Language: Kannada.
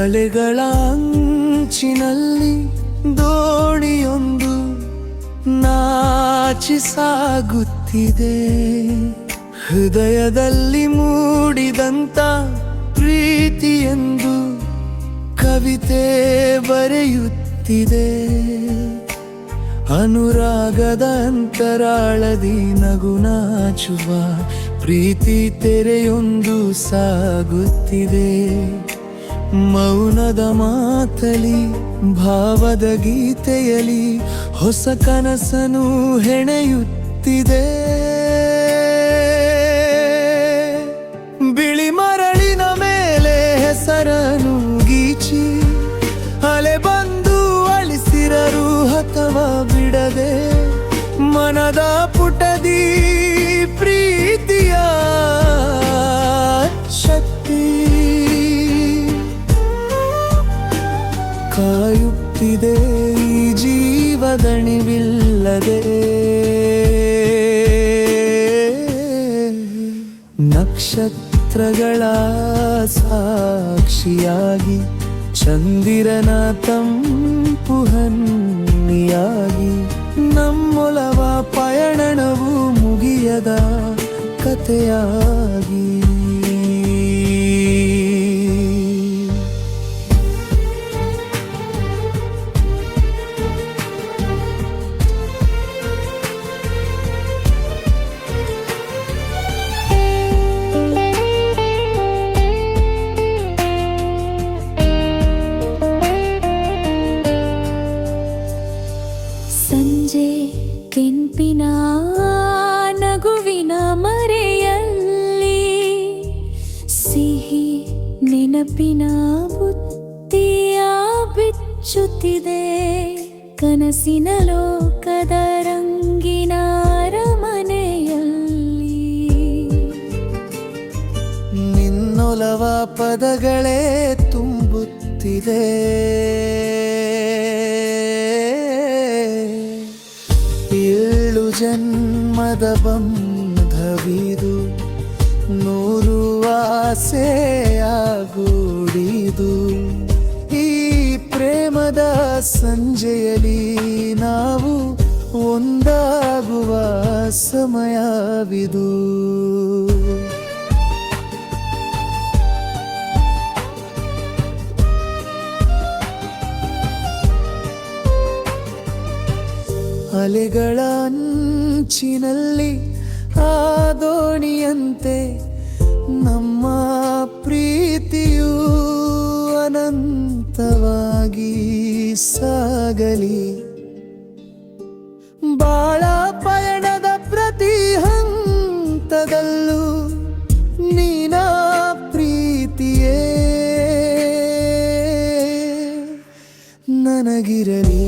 ಅಲೆಗಳ ದೋಣಿಯೊಂದು ನಾಚಿ ಸಾಗುತ್ತಿದೆ. ಹೃದಯದಲ್ಲಿ ಮೂಡಿದಂತ ಪ್ರೀತಿಯೆಂದು ಕವಿತೆ ಬರೆಯುತ್ತಿದೆ. ಅನುರಾಗದ ಅಂತರಾಳದಿ ನಗು ನಾಚುವ ಪ್ರೀತಿ ತೆರೆಯೊಂದು ಸಾಗುತ್ತಿದೆ. ಮೌನದ ಮಾತಲಿ, ಭಾವದ ಗೀತೆಯಲಿ ಹೊಸ ಕನಸನು ಹೆಣೆಯುತ್ತಿದೆ. ಬಿಳಿ ಮರಳಿನ ಮೇಲೆ ಹೆಸರನು ಗೀಚಿ, ಅಲೆ ಬಂದು ಅಳಿಸಿರರು ಅಥವಾ ಬಿಡದೆ, ಮನದ ಪುಟದಿ ಜೀವದಣಿವಿಲ್ಲದೆ ನಕ್ಷತ್ರಗಳ ಸಾಕ್ಷಿಯಾಗಿ ಚಂದಿರನ ತಂಪು ಹನ್ನಿಯಾಗಿ ನಮ್ಮೊಲವ ಪಯಣವು ಮುಗಿಯದ ಕಥೆಯಾಗಿ. ಸಂಜೆ ಕೆಂಪಿನ ನಗುವಿನ ಮರೆಯಲ್ಲಿ ಸಿಹಿ ನೆನಪಿನ ಬುತ್ತಿಯ ಬಿಚ್ಚುತ್ತಿದೆ ಕನಸಿನ ಲೋಕದ ರಂಗಿನ ಅರಮನೆಯಲ್ಲಿ. ನಿನ್ನೊಲವ ಪದಗಳೇ ತುಂಬುತ್ತಿದೆ. ಜನ್ಮದ ಬಂಧವಿದು ನೂರು ಆಸೆಯಾಗೂಡಿದು. ಈ ಪ್ರೇಮದ ಸಂಜೆಯಲ್ಲಿ ನಾವು ಒಂದಾಗುವ ಸಮಯವಿದು. ಅಲೆಗಳ ಅಂಚಿನಲ್ಲಿ ಆ ದೋಣಿಯಂತೆ ನಮ್ಮ ಪ್ರೀತಿಯು ಅನಂತವಾಗಿ ಸಾಗಲಿ. ಬಾಳ ಪಯಣದ ಪ್ರತಿ ಹಂತದಲ್ಲೂ ನೀನ ಪ್ರೀತಿಯೇ. ನನಗಿರಲಿ